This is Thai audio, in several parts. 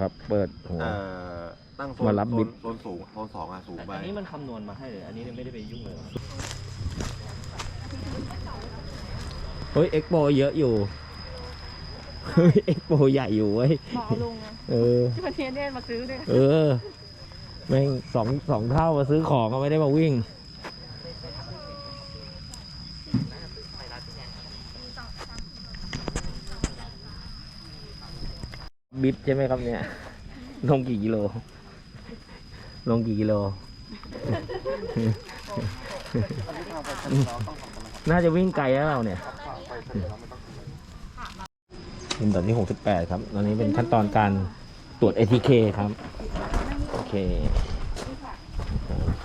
ครับ เปิดหัว เอ่อตั้งโซนมารับโซบิ๊นกโซนสูงโซนสองอะสูงไปอันนี้มันคำนวณมาให้เลย อันนี้ไม่ได้ไปยุ่งเลย เฮ้ยเอ็กโปเยอะอยู่ เฮ้ยเอ็กโปใหญ่อยู่เว้ยหมอลุงอะเออ ที่ประเทศเนี่ยมาซื้อเนี่ยเออ แม่งสองสองเท่ามาซื้อของก็ไม่ได้มาวิ่ง บิดใช่ไหมครับเนี่ย ลงกี่กิโล ลงกี่กิโล น่าจะวิ่งไกลแล้วเราเนี่ยเป็นตอนที่68 ครับ ตอนนี้เป็นขั้นตอนการตรวจ ATK ครับ โอเค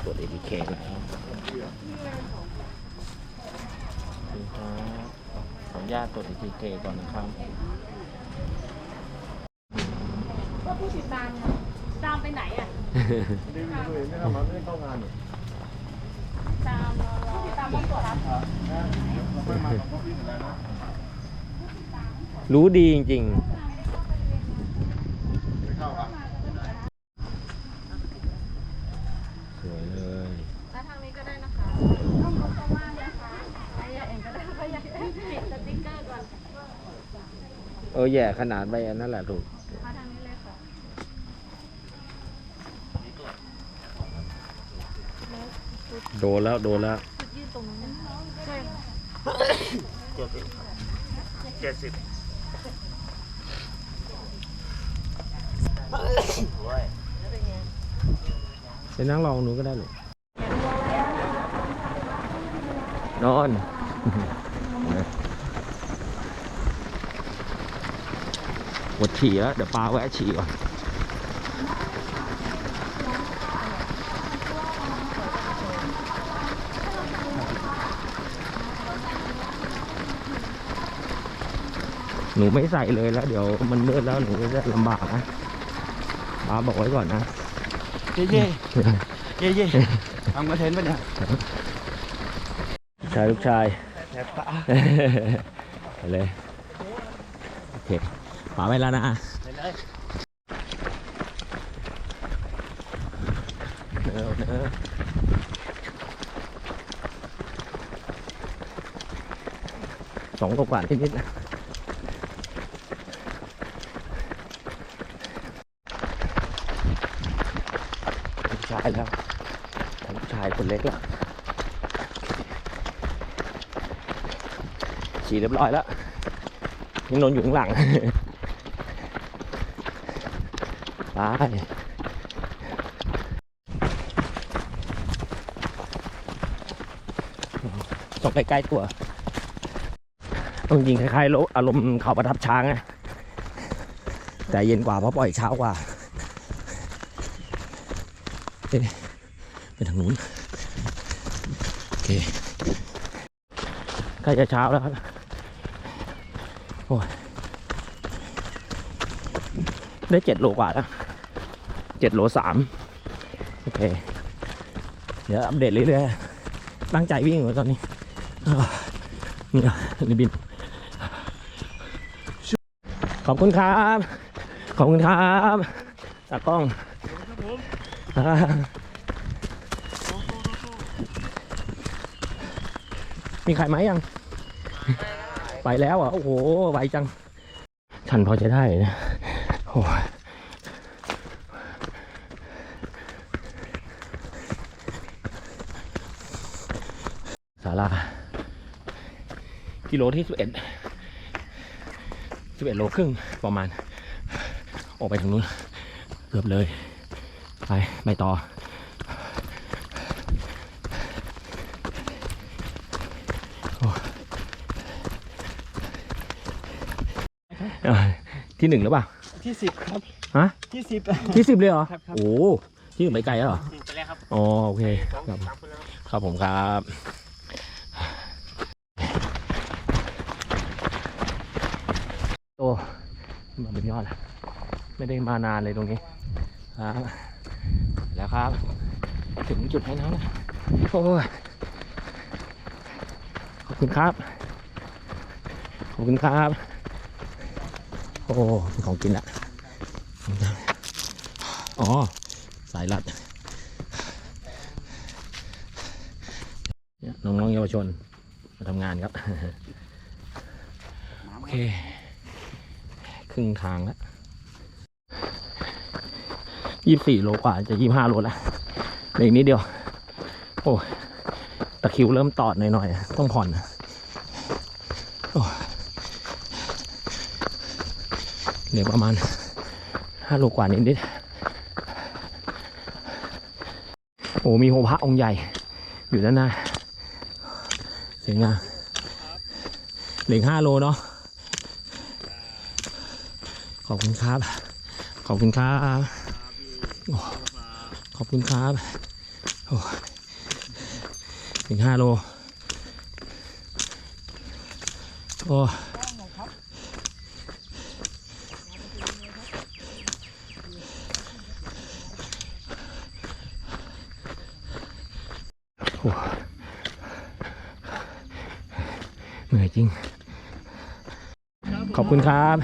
ตรวจ ATK แล้วนี่ครับขออนุญาตตรวจ ATK ก่อนนะครับ ก็ผู้ ติดตามอะตามไปไหนอะไม่ทำมันไม่ได้เข้างานหรอตามผู้ติดตามต้องตรวจรับไม่มาของพี่เหมือนกันนะ รู้ดีจริง ไม่เข้าครับ ๆ สวยเลยแล้วทางนี้ก็ได้นะคะต้องขอบคุณมากนะคะไอ้เองก็ได้ไปอยากติดสติ๊กเกอร์ก่อน เออแย่ขนาดไปอันนั่นแหละถูก มาทางนี้เลยค่ะ โดนแล้วโดนแล้วจุดยืนตรงนั้นใช่ค่ะเจ็ดสิบไปนั่งรองหนูก็ได้หรอกนอนปวดฉี่แล้ว เดี๋ยวปลาแวะฉี่ก่อน หนูไม่ใส่เลยแล้วเดี๋ยวมันมืดแล้วหนูก็จะลำบากนะป้าบอกไว้ก่อนนะ เย่เย่เย่เย่ทำคอนเทนต์ปะเนี่ยชายลูกชายแอบปะไปเลยโอเคป๋าไปแล้วนะไปเลยเนอเนอสองกว่าๆนิดๆนะลูกชายแล้วลูกชายคนเล็กแล้ว ฉี่เรียบร้อยแล้วยังนอนอยู่ข้างหลังไปส่งใกล้ๆตัวต้องยิงคล้ายๆอารมณ์เขาประทับช้างอะแต่เย็นกว่าเพราะปล่อยเช้ากว่าเอ๊ะไปทางนู้นโอเคใกล้จะเช้าแล้วครับ โอ้ยได้เจ็ดโลกว่าแล้วเจ็ดโลสามโอเค เดี๋ยวอัปเดตเรื่อยๆตั้งใจวิ่งอยู่ตอนนี้นี่นี่บิน ขอบคุณครับ ขอบคุณครับตากล้องมีใครไหมยัง ไปแล้วอะ โอ้โหไวจังฉันพอจะได้นะโอ้ยศาลากิโลที่สิบเอ็ดสิบเอ็ดโลครึ่งประมาณ ออกไปทางนู้น เกือบเลย ไป ไปต่อ โอ้เอ้ย ที่หนึ่งหรือเปล่าที่สิบครับฮะที่สิบ ที่สิบเลยเหรอครับครับ โอ้ที่หนึ่งไปไกลแล้วเหรอไปแล้วครับอ๋อโอเคครับครับผมครับ โอ้มาเป็นยอดแล้วไม่ได้มานานเลยตรงนี้ครับแล้วครับ ถึงจุดให้น้ำแล้วโอ้ยขอบคุณครับ ขอบคุณครับโอ้มีของกินละอ๋อ สายรัดเนี่ยน้องๆเยาวชน มาทำงานครับ โอเค ครึ่งทางแล้วยี่สี่โลกว่าจะยี่ห้าโลแล้วเหลืออีกนิดเดียว โอ้ ตะคิวเริ่มตอดหน่อยๆ ต้องผ่อนโอ้ เหลือประมาณห้าโลกว่านิดๆโอ้มีโหพระองค์ใหญ่ อยู่ด้านหน้าสวยงามเหลือห้าโลเนาะขอบคุณครับ ขอบคุณครับขอบคุณครับโอ้ถึงห้าโลโอ้โหเหนื่อย จริง ขอบคุณครับ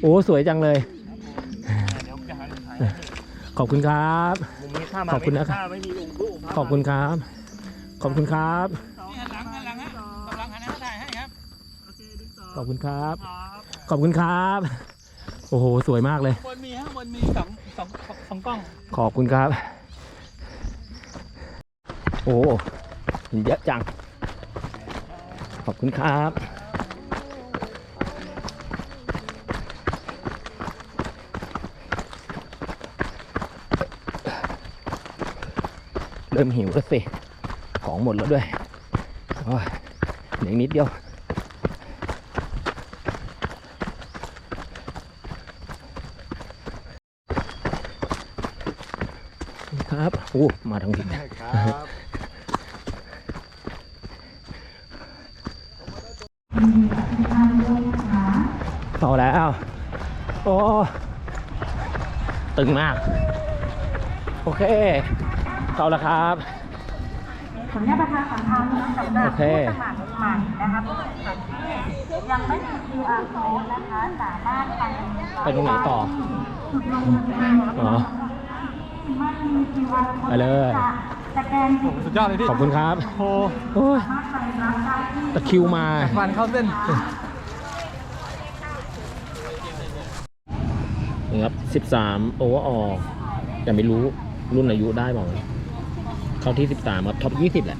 โอ้ สวยจังเลย ขอบคุณครับ ขอบคุณนะครับ ขอบคุณครับ ขอบคุณครับ ขอบคุณครับ ขอบคุณครับ โอ้โห สวยมากเลยบนมีฮะบนมีสองสองสองกล้อง ขอบคุณครับ โอ้เห็นเยอะจัง ขอบคุณครับเริ่มหิวแล้วสิ ของหมดแล้วด้วยโอ้ยเหลือนิดเดียว ครับ โอ้ มาทางผิดครับ เข้าแล้ว โอ้ ตึงมาก โอเคเข้าแล้วครับขออนุญาตประชาสัมพันธ์สำหรับโอเคผู้สมัครใหม่นะคะผู้สมัครที่ยังไม่มี QR code นะคะสามารถไปไปตรงไหนต่อจุดลงทะเบียนอ๋อมันมี QR code ไปเลยจะ สแกนสิทธิ์สุดยอดเลยพี่ขอบคุณครับโอ้โอ้ยสามารถไปรับได้ที่ตะคริวมาฟันเข้าเส้นนี่ครับสิบสามโอเวอร์ออแต่ไม่รู้รุ่นอายุได้บอกเข้าที่สิบสามครับ ท็อปยี่สิบแหละ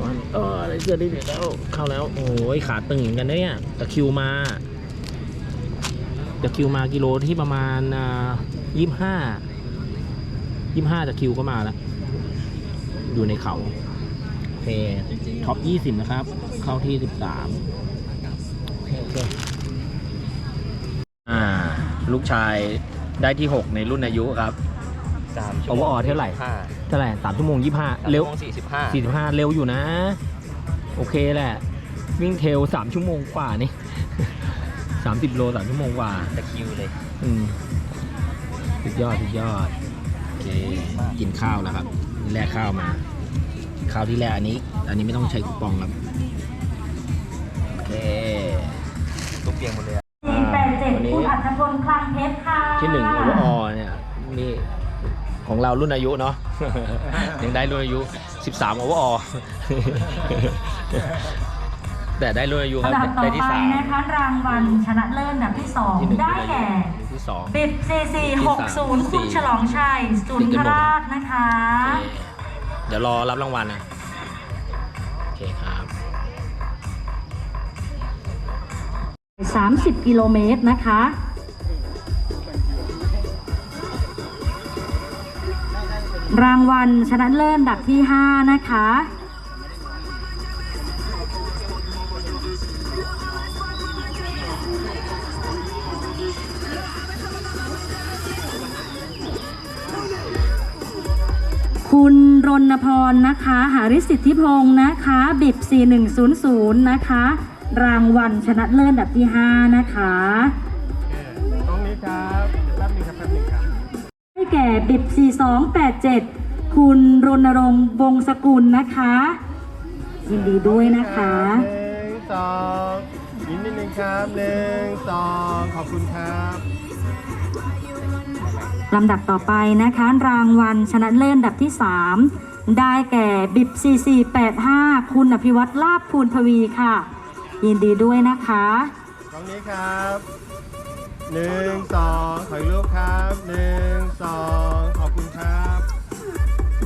วันเอออะไรเสื้อได้แล้ว เข้าแล้ว โอ้ยขาตึงเหมือนกันนะเนี่ยตะคริวมาตะคริวมากิโลที่ประมาณยี่ห้ายี่ห้าตะคริวก็มาแล้ว อยู่ในเขาโอเคท็อปยี่สิบนะครับ เข้าที่สิบสามโอเคโอเคอ่า ลูกชายได้ที่6ในรุ่นอายุครับสามโอเวอร์ออเท่าไหร่เท่าไหร่สามชั่วโมงยี่ห้าเร็ว สี่สิบห้าสี่สิบห้าเร็วอยู่นะ โอเคแหละ วิ่งเทรลสามชั่วโมงกว่านี่ สามสิบโลสามชั่วโมงกว่า ตะคิวเลย อืม สุดยอด สุดยอด โอเค กินข้าวแล้วครับ แลกข้าวมา ข้าวที่แรกอันนี้ อันนี้ไม่ต้องใช้คูปองครับ โอเคตุกเปียงหมดเลยสี่แปดเจ็ดวันนี้คุณอัธพลคลังเพชรค่ะที่หนึ่งโอเวอร์ออเนี่ยนี่ ของเรารุ่นอายุเนาะ ยังได้รุ่นอายุ 13โอเวอร์ออ แต่ได้รุ่นอายุครับลำดับต่อได้ที่ไปสามนะคะรางวัลชนะเลิศอันดับที่สองที่หนึ่งได้รุ่นอายุแก่ที่สอง บิบ4460 คุณฉลองชัยสุนทราชนะคะโอเคเดี๋ยวรอรับรางวัลนะ โอเคครับ 30 กิโลเมตรนะคะ รางวัลชนะเลิศอันดับที่ 5 นะคะ รณพรนะคะ หาริสิทธิพงศ์นะคะบิบ4100 นะคะ รางวัลชนะเลิศอันดับที่ 5 นะคะตรงนี้ครับแป๊บนึงครับแป๊บนึงครับได้แก่บิบ4287 คุณรณรงค์วงศกุลนะคะยินดีด้วยนะคะหนึ่งสองยิ้มนิดนึงครับหนึ่งสองขอบคุณครับ ลำดับต่อไปนะคะรางวัลชนะเลิศอันดับที่ 3 ได้แก่บิบ4485 คุณอภิวัตรลาบภูลทวีค่ะ ยินดีด้วยนะคะตรงนี้ครับหนึ่งสองถอยรูปครับหนึ่งสองขอบคุณครับ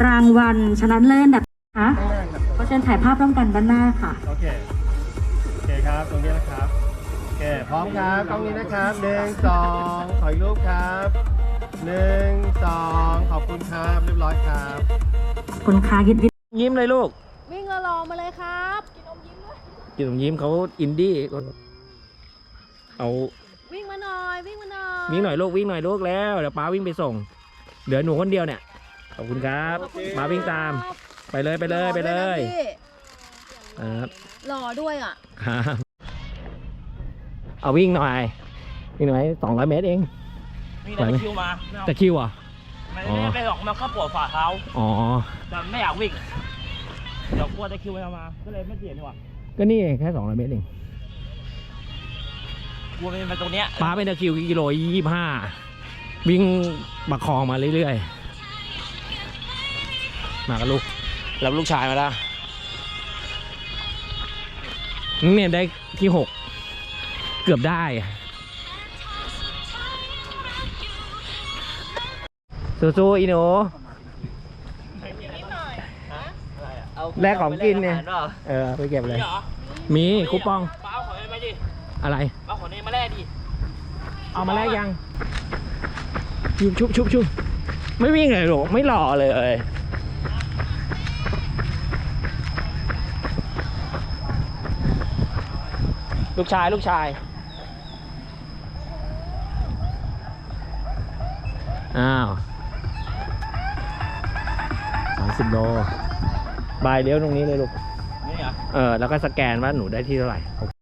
รางวัลชนะเลิศอันดับค่ะข้างหน้าครับขอเชิญถ่ายภาพร่วมกันด้านหน้าค่ะ โอเคโอเคครับตรงนี้นะครับโอเคพร้อมครับตรงนี้นะครับหนึ่งสองถอยรูปครับ หนึ่งสองขอบคุณครับเรียบร้อยครับ คุณคาคิดวิทย์ยิ้มเลยลูก วิ่งรอมาเลยครับ กินอมยิ้มด้วยกินขนมยิ้มเขาอินดี้เอาวิ่งมาหน่อยวิ่งมาหน่อยวิ่งหน่อยลูกวิ่งหน่อยลูกแล้วเดี๋ยวป้าวิ่งไปส่ง เหลือหนูคนเดียวเนี่ยขอบคุณครับป้าวิ่งตาม ไปเลยไปเลยไปเลยหอด้วยนะพี่ครับหล่อด้วยอะครับเอาวิ่งหน่อยวิ่งหน่อยสองร้อยเมตรเอง มีแต่ตะคริวมาไม่เอาตะคริวเหรอะ ไม่อ๋อ ไม่ไม่หรอกมันก็ปวดฝ่าเท้าอ๋อ แต่ไม่อยากวิ่งเดี๋ยวกลัวตะคริวมันเอามา ก็เลยไม่เปลี่ยนดีกว่าก็นี่แค่สองร้อยเมตรเอง กลัวมันเป็นตรงเนี้ยป้าเป็นตะคริวกิโลยี่ห้าวิ่งประคองมาเรื่อยๆ มากับลูกรับลูกชายมาแล้วเนี่ยได้ที่หกเกือบได้อะ สู้ๆอีหนูแลกของกินเนี่ย เออ ไปเก็บเลยนี่เหรอมีคูปองป้าเอาของนี้มาดิอะไรป้าเอาของนี้มาแลกดิ เอามาแลกยังชุบชุบชุบชุบไม่วิ่งเลยหรอกไม่หล่อเลยเอ้ยลูกชายลูกชาย อ้าว สามสิบโล บายเลี้ยวตรงนี้เลยลูก นี่เหรอ เออ แล้วก็สแกนว่าหนูได้ที่เท่าไหร่โอเค